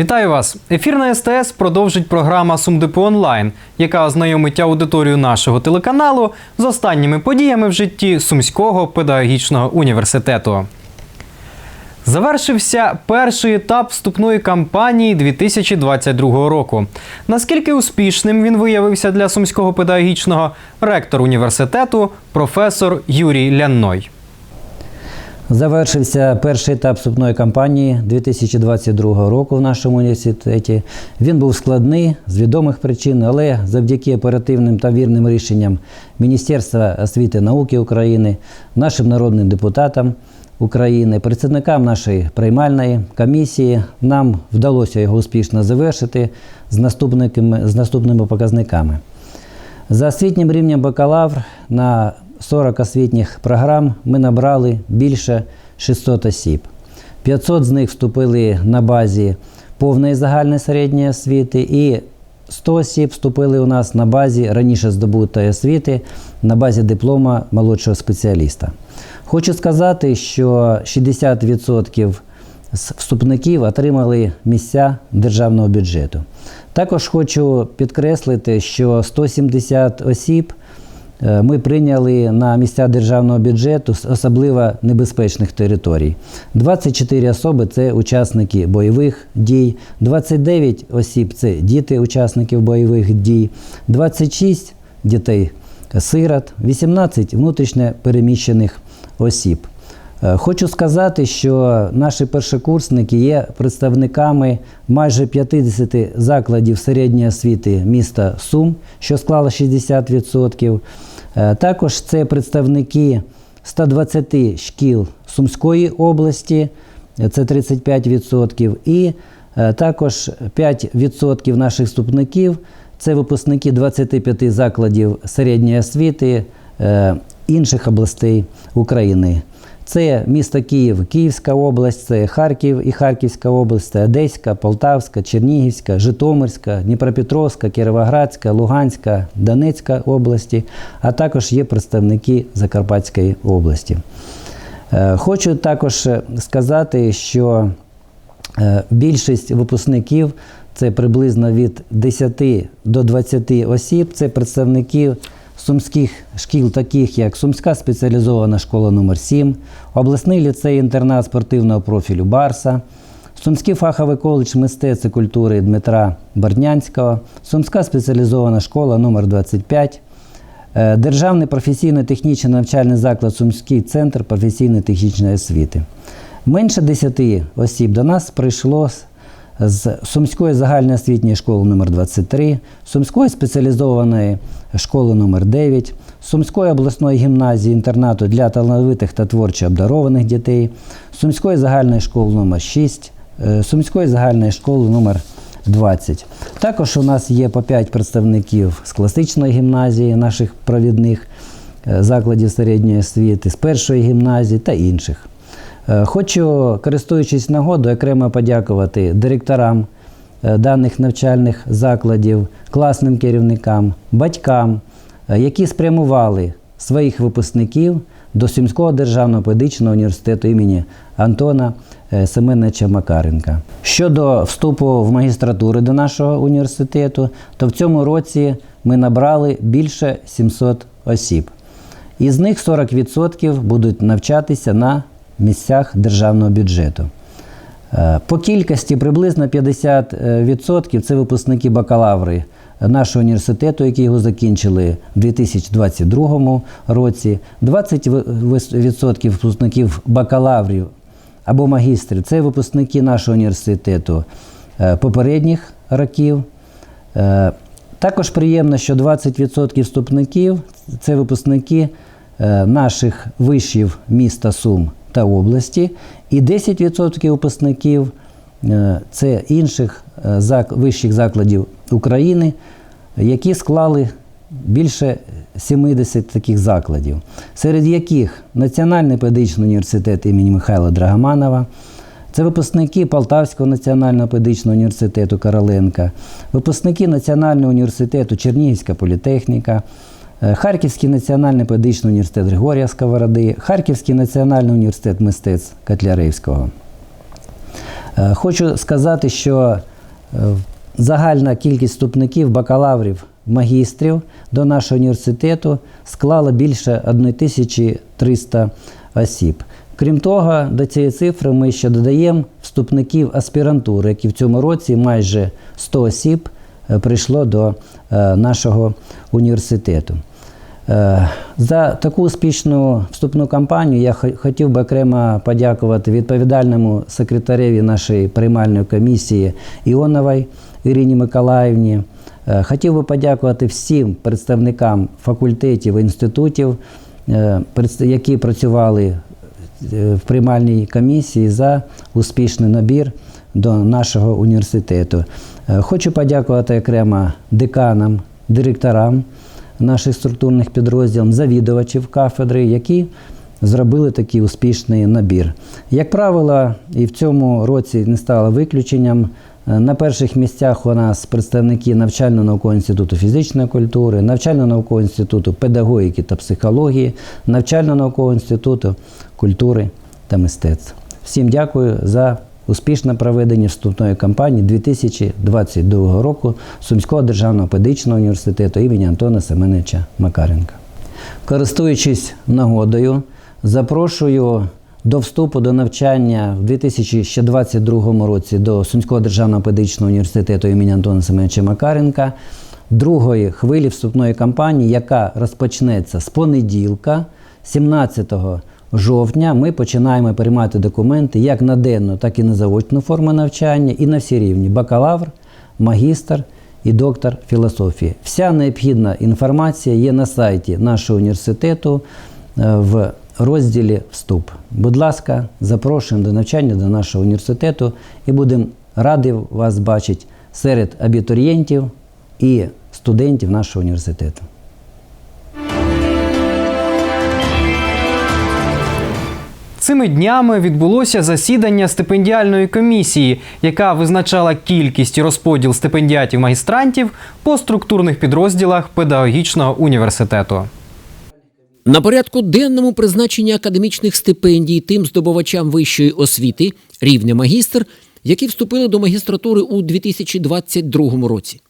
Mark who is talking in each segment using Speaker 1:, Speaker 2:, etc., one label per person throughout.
Speaker 1: Вітаю вас! Ефір на СТС продовжить програма Сумдепо онлайн, яка ознайомить аудиторію нашого телеканалу з останніми подіями в житті Сумського педагогічного університету. Завершився перший етап вступної кампанії 2022 року. Наскільки успішним він виявився для сумського педагогічного ректор університету професор Юрій Лянной.
Speaker 2: Завершився перший етап вступної кампанії 2022 року в нашому університеті. Він був складний з відомих причин, але завдяки оперативним та вірним рішенням Міністерства освіти і науки України, нашим народним депутатам України, представникам нашої приймальної комісії, нам вдалося його успішно завершити з наступними, з наступними показниками. За освітнім рівнем бакалавр на 40 освітніх програм ми набрали більше 600 осіб. 500 з них вступили на базі повної загальної середньої освіти, і 100 осіб вступили у нас на базі раніше здобутої освіти, на базі диплома молодшого спеціаліста. Хочу сказати, що 60% з вступників отримали місця державного бюджету. Також хочу підкреслити, що 170 осіб ми прийняли на місця державного бюджету з особливо небезпечних територій. 24 особи це учасники бойових дій, 29 осіб це діти учасників бойових дій, 26 дітей сирот, 18 внутрішньо переміщених осіб. Е, Хочу сказати, що наші першокурсники є представниками майже 50 закладів середньої освіти міста Сум, що склало 60%. Е, Також це представники 120 шкіл Сумської області, е, це 35%, і е, також 5% наших вступників це випускники 25 закладів середньої освіти інших областей України. Це місто Київ, Київська область, це Харків і Харківська область, це Одеська, Полтавська, Чернігівська, Житомирська, Дніпропетровська, Кіровоградська, Луганська, Донецька області, а також є представники Закарпатської області. Е, Хочу також сказати, що е, більшість випускників це приблизно від 10 до 20 осіб, це представники сумських шкіл, таких як Сумська спеціалізована школа номер 7 обласний ліцей-інтернат спортивного профілю Барса, Сумський фаховий коледж мистецтв і культури Дмитра Берднянського, Сумська спеціалізована школа номер 25 Е, Державний професійно-технічний навчальний заклад Сумський центр професійно-технічної освіти. Менше 10 осіб до нас прийшло з- Сумської загальної освітньої школи номер 23 Сумської спеціалізованої школи номер 9 Сумської обласної гімназії інтернату для талановитих та творчо обдарованих дітей, Сумської загальної школи номер 6 е, Сумської загальної школи номер 20. Також у нас є по 5 представників з класичної гімназії, наших провідних е, закладів середньої освіти, з першої гімназії та інших. Е, Хочу, користуючись нагодою, окремо подякувати директорам е, даних навчальних закладів, класним керівникам, батькам, е, які спрямували своїх випускників до Сумського державного педагогічного університету імені Антона Семеновича Макаренка. Щодо вступу в магістратуру до нашого університету, то в цьому році ми набрали більше 700 осіб. Із них 40% будуть навчатися на місцях державного бюджету. Е, По кількості приблизно 50% це випускники бакалаври нашого університету, які його закінчили в 2022 році. 20% випускників бакалаврів або магістрів це випускники нашого університету е, попередніх років. Е, Також приємно, що 20% вступників це випускники наших вишів міста Сум та області, і 10% випускників е, це інших е, вищих закладів України, які склали більше 70 таких закладів, серед яких Національний педагогічний університет імені Михайла Драгоманова, це випускники Полтавського національного педагогічного університету Короленка, випускники Національного університету Чернігівська політехніка, Харківський національний педагогічний університет Григорія Сковороди, Харківський національний університет мистецтв Котляревського. Е, Хочу сказати, що е, загальна кількість вступників, бакалаврів, магістрів до нашого університету склала більше 1300 осіб. Крім того, до цієї цифри ми ще додаємо вступників аспірантури, які в цьому році майже 100 осіб е, прийшло до е, нашого університету. Е, За таку успішну вступну кампанію я хотів би окремо подякувати відповідальному секретареві нашої приймальної комісії Іоновій Ірині Миколаївні. Е, Хотів би подякувати всім представникам факультетів і інститутів, е, які працювали в приймальній комісії за успішний набір до нашого університету. Хочу подякувати окремо деканам, директорам наших структурних підрозділів, завідувачів кафедри, які зробили такий успішний набір. Як правило, і в цьому році не стало виключенням. Е, На перших місцях у нас представники навчально-наукового інституту фізичної культури, навчально-наукового інституту педагогіки та психології, навчально-наукового інституту культури та мистецтв. Всім дякую за успішне проведення вступної кампанії 2022 року Сумського державного педагогічного університету імені Антона Семеновича Макаренка. Користуючись нагодою, запрошую до вступу до навчання в 2022 році до Сумського державного педагогічного університету імені Антона Семеновича Макаренка другої хвилі вступної кампанії, яка розпочнеться з понеділка, 17 жовтня. Ми починаємо приймати документи як на денну, так і на заочну форму навчання, і на всі рівні бакалавр, магістр і доктор філософії. Вся необхідна інформація є на сайті нашого університету е, в розділі Вступ. Будь ласка, запрошуємо до навчання до нашого університету і будемо раді вас бачити серед абітурієнтів і студентів нашого університету.
Speaker 1: Цими днями відбулося засідання стипендіальної комісії, яка визначала кількість і розподіл стипендіатів магістрантів по структурних підрозділах педагогічного університету.
Speaker 3: На порядку денному призначення академічних стипендій тим здобувачам вищої освіти рівня магістр, які вступили до магістратури у 2022 році.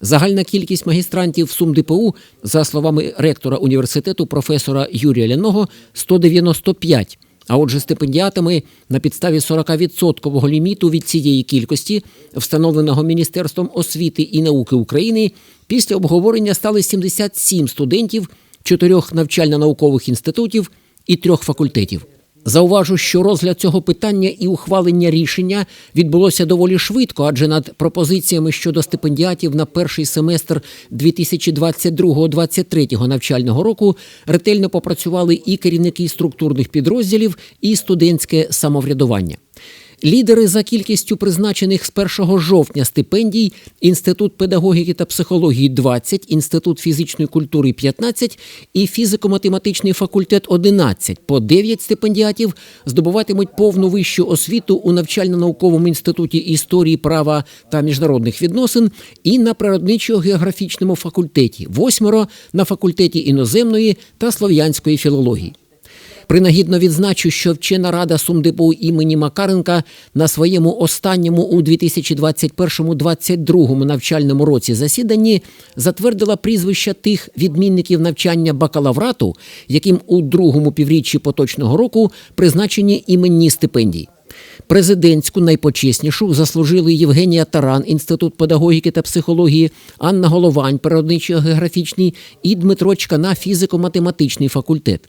Speaker 3: Загальна кількість магістрантів в СумДПУ, за словами ректора університету професора Юрія Ляного, 195. А отже, стипендіатами на підставі 40% ліміту від цієї кількості, встановленого Міністерством освіти і науки України, після обговорення стали 77 студентів чотирьох навчально-наукових інститутів і трьох факультетів. Зауважу, що розгляд цього питання і ухвалення рішення відбулося доволі швидко, адже над пропозиціями щодо стипендіатів на перший семестр 2022-2023 навчального року ретельно попрацювали і керівники структурних підрозділів, і студентське самоврядування. Лідери за кількістю призначених з 1 жовтня стипендій Інститут педагогіки та психології 20, Інститут фізичної культури 15 і фізико-математичний факультет 11. По 9 стипендіатів здобуватимуть повну вищу освіту у навчально-науковому інституті історії, права та міжнародних відносин і на природничо-географічному факультеті, восьмеро на факультеті іноземної та слов'янської філології. Принагідно відзначу, що вчена рада СумДПУ імені Макаренка на своєму останньому у 2021-2022 навчальному році засіданні затвердила прізвища тих відмінників навчання бакалаврату, яким у другому півріччі поточного року призначені іменні стипендії. Президентську найпочеснішу заслужили Євгенія Таран, Інститут педагогіки та психології, Анна Головань, природничо-географічний і Дмитро Чкана, фізико-математичний факультет.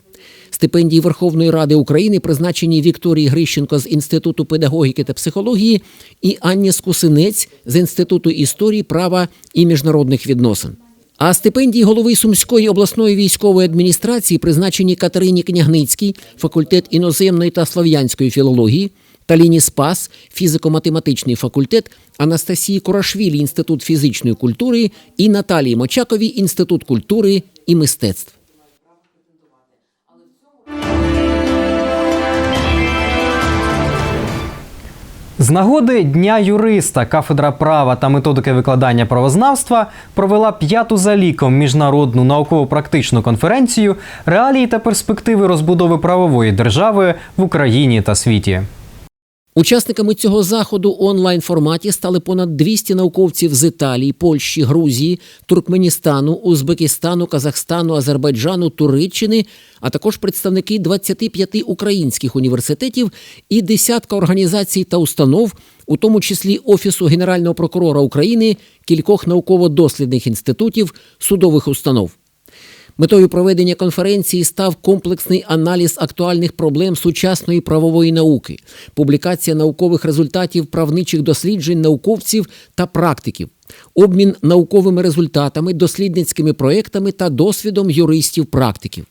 Speaker 3: Стипендії Верховної Ради України призначені Вікторії Грищенко з Інституту педагогіки та психології і Анні Скусинець з Інституту історії, права і міжнародних відносин. А стипендії голови Сумської обласної військової адміністрації призначені Катерині Княгницькій, факультет іноземної та слов'янської філології, Таліні Спас, фізико-математичний факультет, Анастасії Курашвілі, Інститут фізичної культури і Наталії Мочаковій, Інститут культури і мистецтв.
Speaker 1: З нагоди Дня юриста кафедра права та методики викладання правознавства провела п'яту за ліком міжнародну науково-практичну конференцію реалії та перспективи розбудови правової держави в Україні та світі.
Speaker 3: Учасниками цього заходу у онлайн форматі стали понад 200 науковців з Італії, Польщі, Грузії, Туркменістану, Узбекистану, Казахстану, Азербайджану, Туреччини, а також представники 25 українських університетів і десятка організацій та установ, у тому числі Офісу Генерального прокурора України, кількох науково-дослідних інститутів, судових установ. Метою проведення конференції став комплексний аналіз актуальних проблем сучасної правової науки, публікація наукових результатів правничих досліджень науковців та практиків, обмін науковими результатами, дослідницькими проектами та досвідом юристів-практиків.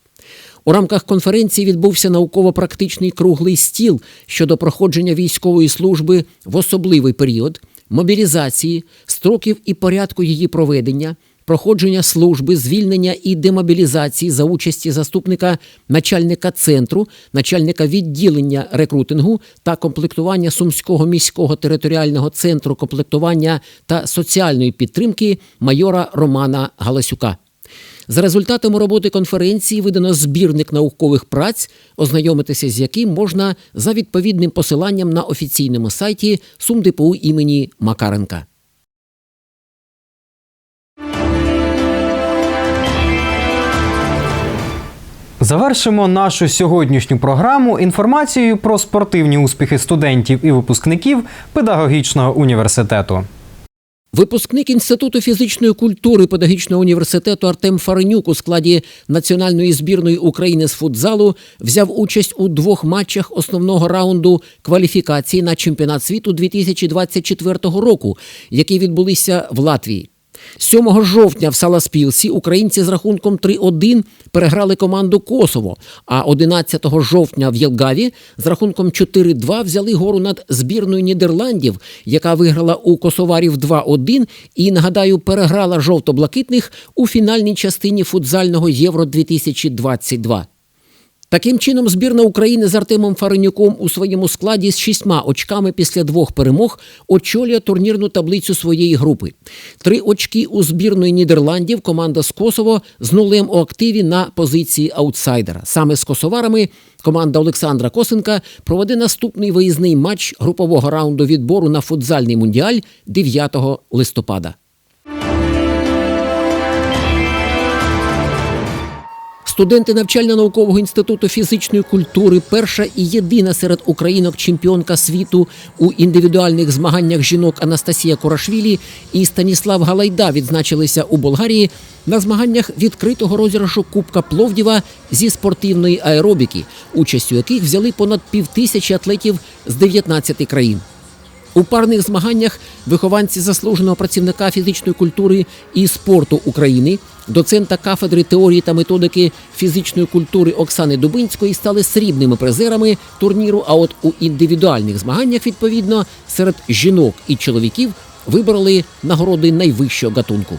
Speaker 3: У рамках конференції відбувся науково-практичний круглий стіл щодо проходження військової служби в особливий період, мобілізації, строків і порядку її проведення, проходження служби, звільнення і демобілізації за участі заступника начальника центру, начальника відділення рекрутингу та комплектування Сумського міського територіального центру комплектування та соціальної підтримки майора Романа Галасюка. За результатами роботи конференції видано збірник наукових праць, ознайомитися з яким можна за відповідним посиланням на офіційному сайті СумДПУ імені Макаренка.
Speaker 1: Завершимо нашу сьогоднішню програму інформацією про спортивні успіхи студентів і випускників педагогічного університету.
Speaker 3: Випускник Інституту фізичної культури педагогічного університету Артем Фаренюк у складі національної збірної України з футзалу взяв участь у двох матчах основного раунду кваліфікації на чемпіонат світу 2024 року, які відбулися в Латвії. 7 жовтня в Саласпілсі українці з рахунком 3-1 переграли команду Косово, а 11 жовтня в Єлгаві з рахунком 4-2 взяли гору над збірною Нідерландів, яка виграла у косоварів 2-1 і, нагадаю, переграла жовто-блакитних у фінальній частині футзального Євро 2022. Таким чином, збірна України з Артемом Фаренюком у своєму складі з шістьма очками після двох перемог очолює турнірну таблицю своєї групи. Три очки у збірної Нідерландів команда з Косово з нулем у активі на позиції аутсайдера. Саме з косоварами команда Олександра Косенка проведе наступний виїзний матч групового раунду відбору на футзальний мундіаль 9 листопада. Студенти навчально-наукового інституту фізичної культури, перша і єдина серед українок чемпіонка світу у індивідуальних змаганнях жінок Анастасія Корашвілі і Станіслав Галайда відзначилися у Болгарії на змаганнях відкритого розіграшу Кубка Пловдіва зі спортивної аеробіки, участю яких взяли понад півтисячі атлетів з 19 країн. У парних змаганнях вихованці заслуженого працівника фізичної культури і спорту України, доцента кафедри теорії та методики фізичної культури Оксани Дубинської стали срібними призерами турніру. А от у індивідуальних змаганнях, відповідно, серед жінок і чоловіків вибрали нагороди найвищого гатунку.